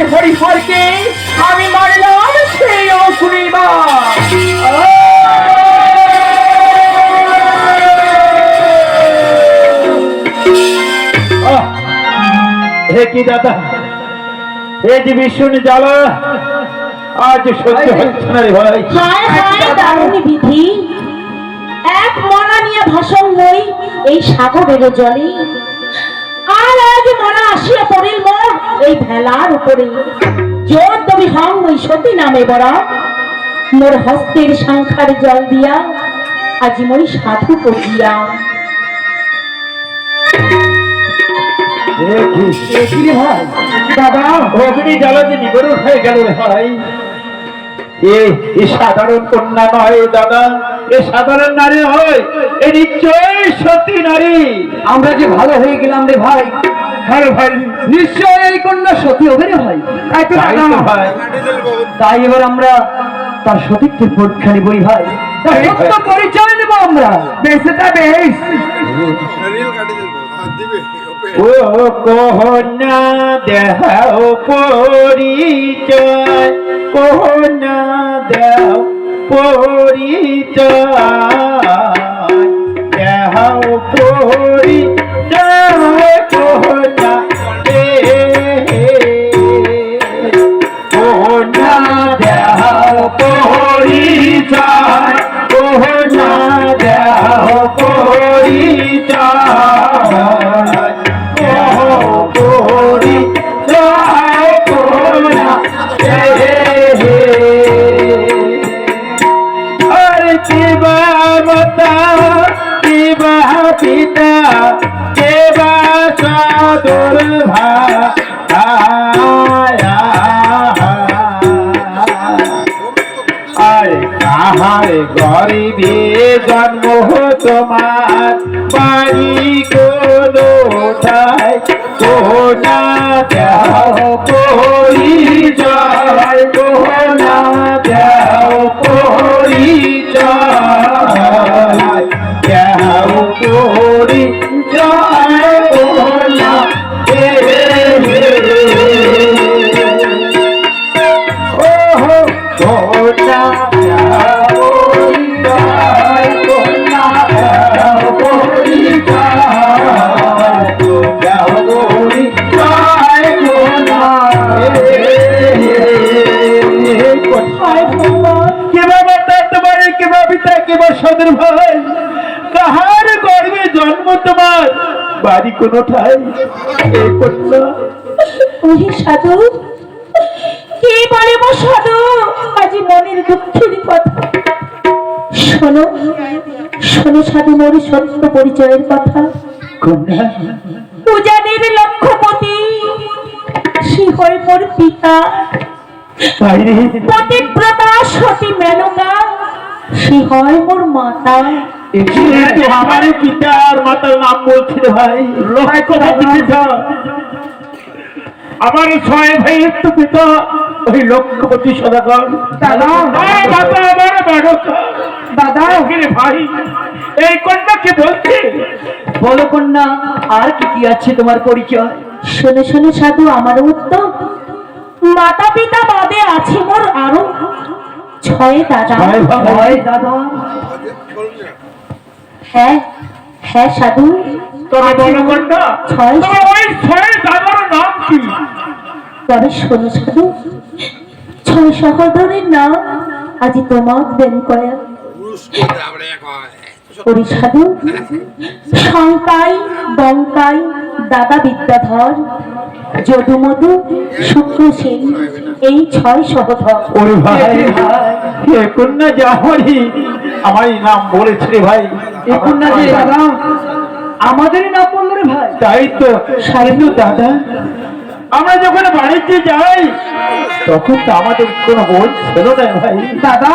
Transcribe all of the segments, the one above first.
আমার হরিহরকে আমি মারলাম সেই হে কি দাদা? হে যে ভীষণ জ্বালা আজ সহ্য হচ্ছে না রে ভাই। হায় হায় দারুণ বিধি। এক মনা নিয়ে ভাষণ হই এই সাগরের জলে। আর আজ মনা আসিয়া পড়িল মোর এই ভেলার উপরে। জোর তুমি হং ওই সতী নামে বড়া। মোর হস্তের সংখ্যার জল দিয়া আজি মই সাধু করিয়া দাদা অগ্নি হয়ে গেল ভাই। এ এ সাধারণ কন্যা নয় দাদা। এ সাধারণ নারী হয় এ নিশ্চয় সতী নারী। আমরা যে ভালো হয়ে গেলাম রে ভাই। ভাই। নিশ্চয় এই কন্যা সতী হবে রে ভাই। তাই এবার আমরা তার সঠিকটির পরীক্ষা নিবই ভাই। সত্য পরিচয় নেব আমরা। ও কহনা দেহাও পরিচয় কহনা দেও পরিচয় মাতা দেবা পিতা দেবা চাদর ভাই আহার গরিবে জন্ম তোমার বাড়ি কোনো ঠাই কোনা যাও করি যায় কোনা দেও পরিচয় কোন ঠাই এ সাধু কে বলে মো সাধু? আজ মনের দুঃখের কথা। শোনো শোনো সাধু মোর সত্য পরিচয়ের কথা। পূজাদের লক্ষ্যপতি সে হয় মোর পিতা। পতিব্রতা সতী মেনকা সে হয় মোর মাতা। কিন্তু আমার পিতা আর মাতার নাম বলছিল ভাই। পিতা? আমার ছয় ভাইয়ের তো পিতা ওই লক্ষ্যপতি সদাগর। দাদা। আমার বাড়কা দাদা। রে ভাই এই কন্যা কি বলছে। বলো কন্যা আর কি কি আছে তোমার পরিচয়? শোনো শোনো সাধু আমার উত্তর। মাতা পিতা বাদে আছে মোর আরও। ছয় দাদা। ছয় ভাই। দাদা। হ্যাঁ হ্যাঁ সাধু। তবে বলো কন্যা ছয় তোমার ওই ছয় দাদার নাম কি? তবে শোনো সাধু ছয় সহোদরের নাম আজ তোমাক দেন কয়া। ওরে সাধু শঙ্কাই বঙ্কাই দাদা বিদ্যাধর যদুমধু শুক্র সেন এই ছয় সহধর ওরে ভাই কন্যা যাহরি আমার নাম বলেছে রে ভাই। যে দাদা আমাদেরই না বলল ভাই। তাই তো সারিদু দাদা। আমরা যখন বাড়িতে যাই তখন তো আমাদের কোনো বোন ছিল না ভাই। দাদা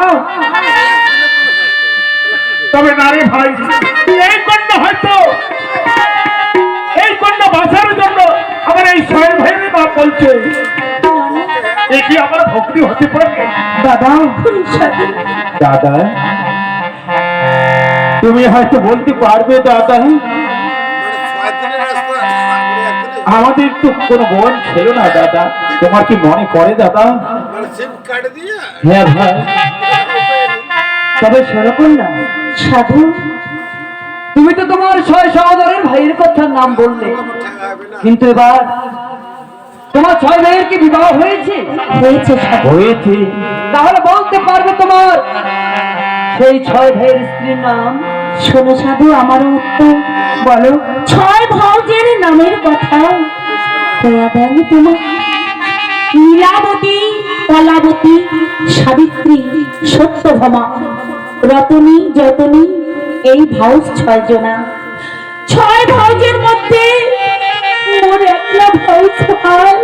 তবে না রে ভাই এই কন্যা হয়তো এই কন্যা বাঁচার জন্য আমার এই ছয় ভাইয়ের নাম বলছে। এ কি আমার ভক্তি হতে পারে? দাদা দাদা তুমি হয়তো বলতে পারবে দাদা আমাদের তো কোনো বোন ছিল না দাদা। তোমার কি মনে পড়ে দাদা? সিম কাট দিয়ে হ্যাঁ। ভাই তবে শোনো না। সাধু তুমি তো তোমার ছয় সহোদরের ভাইয়ের কথা নাম বললে। কিন্তু এবার তোমার ছয় ভাইয়ের কি বিবাহ হয়েছে? হয়েছে হয়েছে। তাহলে বলতে পারবে তোমার সেই ছয় ভাইয়ের স্ত্রীর নাম? শোনো সাধু আমারও উত্তর, বলো, ছয় ভাউজের নামের কথা। দেন তোমার। কলাবতী, সাবিত্রী, সত্যভামা, রতনী, যতনী, এই ভাউজ ছয় জনা ছয় ভাউজের মধ্যে মোর একলা ভাউজ হয়।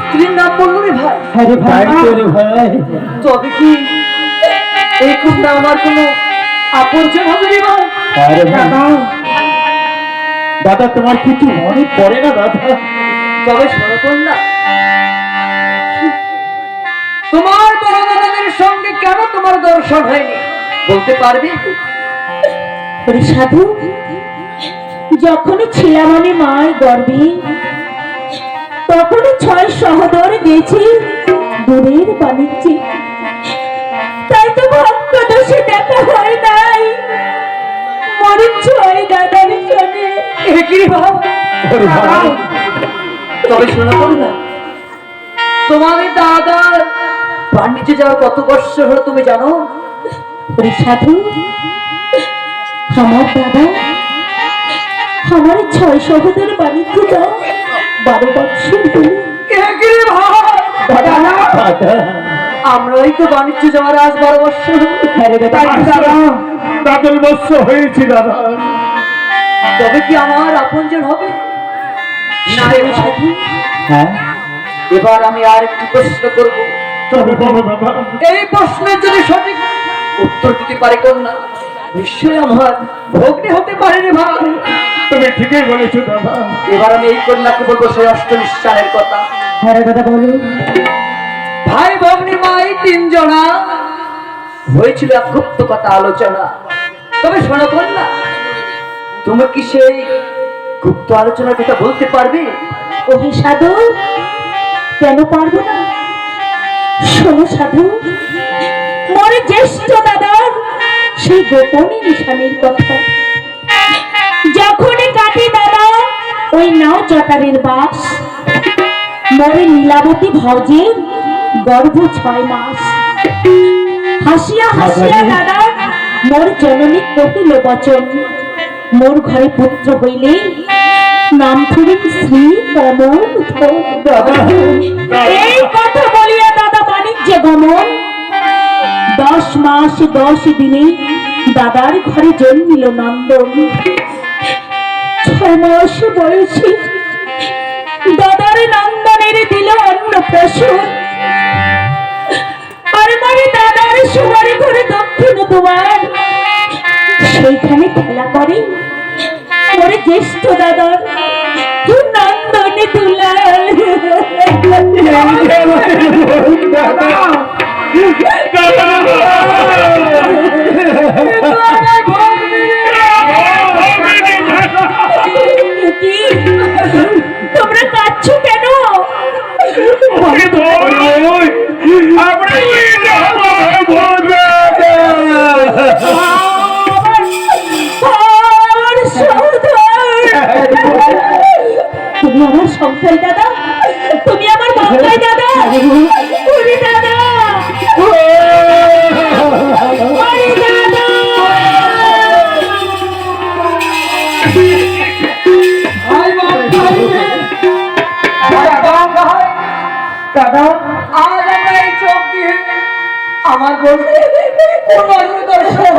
স্ত্রীর নাম বলল রে ভাই? হ্যাঁ ভাই। তাই ভাই। তবে কি এই কুমটা আমার কোনো আপনজন হবে রে ভাই? আরে ভাই। দাদা তোমার কিছু মনে পড়ে না দাদা? তবে না তোমার বড় দাদাদের সঙ্গে কেন তোমার দর্শন হয়নি? বলতে পারবি? সাধু যখনই ছিলাম আমি মায়ের গর্বে তখনই ছয় সহদর গেছি দূরের বাণিজ্যে। তাই তো ভক্ত দোষে দেখা হয় নাই। মরে ছয় দাদার ওরে তবে শোনো না। তোমাদের দাদার বাণিজ্য যাওয়ার কত বৎসর হলো তুমি জানো? সাধু আমার দাদা আমার ছয় সহোদর বাণিজ্য যাও বারো বৎসর হলো। এ কি রে ভাই দাদা দাদা আমরাই তো বাণিজ্য যাওয়ার আজ বারো বৎসর হলো। তাই তো দাদা দাদুর বৎস হয়েছি দাদা। তবে কি আমার আপনজন হবে? না হ্যাঁ। এবার আমি আর একটি প্রশ্ন করব। তবে বলো দাদা এই প্রশ্নের যদি সঠিক উত্তর দিতে পারে কন্যা নিশ্চয়ই আমার ভগ্নি হতে পারে রে ভাই। তুমি ঠিকই বলেছ দাদা। এবার আমি এই কন্যাকে বলব সেই অষ্টমিশ্বানের কথা। হ্যাঁ দাদা বলো? ভাই ভগ্নি মাই তিনজনা হয়েছিল এক গুপ্ত কথা আলোচনা। তবে শোনো কন্যা তুমি কি সেই গুপ্ত আলোচনার কথা বলতে পারবে? ওহে সাধু কেন পারব না? শোনো সাধু মরে জ্যেষ্ঠ দাদার সেই গোপনে নিশানির কথা। ওই চটারের বাস। মরে নীলাবতী ভজের গর্ভ ছয় মাস। হাসিয়া হাসিয়া দাদা মোর জননী কহিল বচন মোর ঘরে পুত্র হইলে নাম ধরিন শ্রী কমল এই কথা বলিয়া দাদা বাণিজ্য গমন। দশ মাস দশ দিনে দাদার ঘরে জন্মিল নন্দন। ছয় মাস বয়সে দিল আর মানে দাদার দক্ষিণ দুয়ার। সেইখানে খেলা করে। জ্যেষ্ঠ দাদার তোমরা কাঁদছো কেন? আমার দাদা আজ আমরা এই চোখ দিয়ে আমার বলতে কোন দর্শক